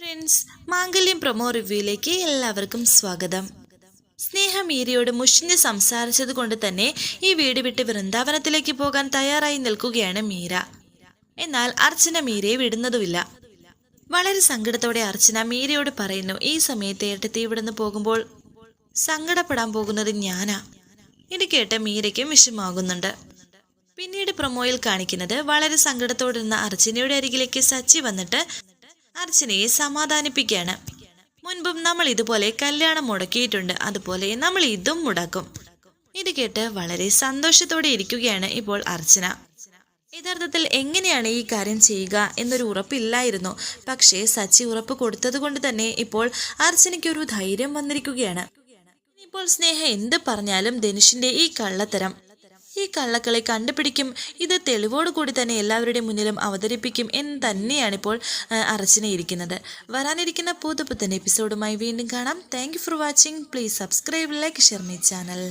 Friends മാംഗല്യം promo റിവ്യൂയിലേക്ക് എല്ലാവർക്കും സ്വാഗതം. സ്നേഹമീരയോട് മുഷിഞ്ഞ് സംസാരിച്ചത് കൊണ്ട് തന്നെ ഈ വീട് വിട്ട് വൃന്ദാവനത്തിലേക്ക് പോകാൻ തയ്യാറായി നിൽക്കുകയാണ് മീര. എന്നാൽ അർച്ചന മീരയെ വിടുന്നതുമില്ല. വളരെ സങ്കടത്തോടെ അർച്ചന മീരയോട് പറയുന്നു ഈ സമയത്ത് ഏട്ടത്തി ഇവിടുന്ന് പോകുമ്പോൾ സങ്കടപ്പെടാൻ പോകുന്നത് ഞാനാ. ഇത് കേട്ട് മീരയ്ക്കും വിഷമാകുന്നുണ്ട് പിന്നീട് പ്രൊമോയിൽ കാണിക്കുന്നത് വളരെ സങ്കടത്തോടിരുന്ന അർച്ചനയുടെ അരികിലേക്ക് സച്ചി വന്നിട്ട് അർച്ചനയെ സമാധാനിപ്പിക്കുകയാണ്. മുൻപും നമ്മൾ ഇതുപോലെ കല്യാണം മുടക്കിയിട്ടുണ്ട്. അതുപോലെ നമ്മൾ ഇതും മുടക്കും. ഇത് കേട്ട് വളരെ സന്തോഷത്തോടെ ഇരിക്കുകയാണ് ഇപ്പോൾ അർച്ചന. യഥാർത്ഥത്തിൽ എങ്ങനെയാണ് ഈ കാര്യം ചെയ്യുക എന്നൊരു ഉറപ്പില്ലായിരുന്നു. പക്ഷേ സച്ചി ഉറപ്പ് കൊടുത്തത് കൊണ്ട് തന്നെ ഇപ്പോൾ അർച്ചനയ്ക്ക് ഒരു ധൈര്യം വന്നിരിക്കുകയാണ്. ഇപ്പോൾ സ്നേഹ എന്ത് പറഞ്ഞാലും ധനുഷിന്റെ ഈ കള്ളത്തരം ഈ കള്ളക്കളെ കണ്ടുപിടിക്കും. ഇത് തെളിവോട് കൂടി തന്നെ എല്ലാവരുടെ മുന്നിലും അവതരിപ്പിക്കും എന്ന് തന്നെയാണ് ഇപ്പോൾ അറച്ചിനെ ഇരിക്കുന്നത്. വരാനിരിക്കുന്ന പുതുപുത്തൻ എപ്പിസോഡുമായി വീണ്ടും കാണാം. Thank for watching please subscribe like share my channel